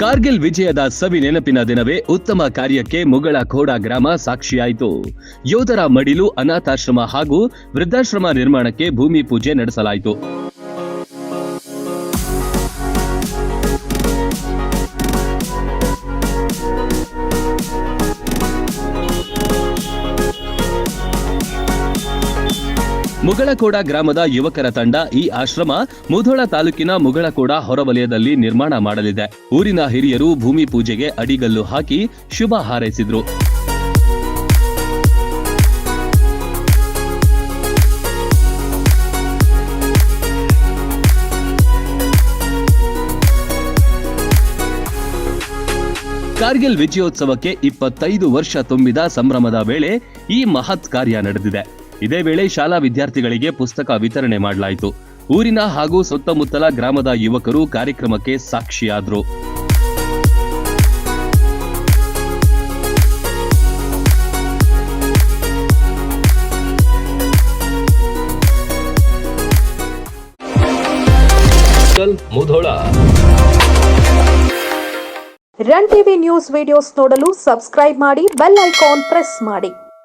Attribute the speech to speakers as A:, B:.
A: ಕಾರ್ಗಿಲ್ ವಿಜಯದ ಸವಿ ನೆನಪಿನ ದಿನವೇ ಉತ್ತಮ ಕಾರ್ಯಕ್ಕೆ ಮುಗಳ ಖೋಡ ಗ್ರಾಮ ಸಾಕ್ಷಿಯಾಯಿತು. ಯೋಧರ ಮಡಿಲು ಅನಾಥಾಶ್ರಮ ಹಾಗೂ ವೃದ್ಧಾಶ್ರಮ ನಿರ್ಮಾಣಕ್ಕೆ ಭೂಮಿ ಪೂಜೆ ನಡೆಸಲಾಯಿತು. ಮುಗಳಕೋಡ ಗ್ರಾಮದ ಯುವಕರ ತಂಡ ಈ ಆಶ್ರಮ ಮುಧೋಳ ತಾಲೂಕಿನ ಮುಗಳಕೋಡ ಹೊರವಲಯದಲ್ಲಿ ನಿರ್ಮಾಣ ಮಾಡಲಿದೆ. ಊರಿನ ಹಿರಿಯರು ಭೂಮಿ ಪೂಜೆಗೆ ಅಡಿಗಲ್ಲು ಹಾಕಿ ಶುಭ ಹಾರೈಸಿದ್ರು. ಕಾರ್ಗಿಲ್ ವಿಜಯೋತ್ಸವಕ್ಕೆ ಇಪ್ಪತ್ತೈದು ವರ್ಷ ತುಂಬಿದ ಸಂಭ್ರಮದ ವೇಳೆ ಈ ಮಹತ್ ಕಾರ್ಯ ನಡೆದಿದೆ. ಇದೇ ವೇಳೆ ಶಾಲಾ ವಿದ್ಯಾರ್ಥಿಗಳಿಗೆ ಪುಸ್ತಕ ವಿತರಣೆ ಮಾಡಲಾಯಿತು. ಊರಿನ ಹಾಗೂ ಸುತ್ತಮುತ್ತಲ ಗ್ರಾಮದ ಯುವಕರು ಕಾರ್ಯಕ್ರಮಕ್ಕೆ ಸಾಕ್ಷಿಯಾದರು. Mudhol
B: run TV news videos ನೋಡಲು ಸಬ್ಸ್ಕ್ರೈಬ್ ಮಾಡಿ ಬೆಲ್ ಐಕಾನ್ ಪ್ರೆಸ್ ಮಾಡಿ.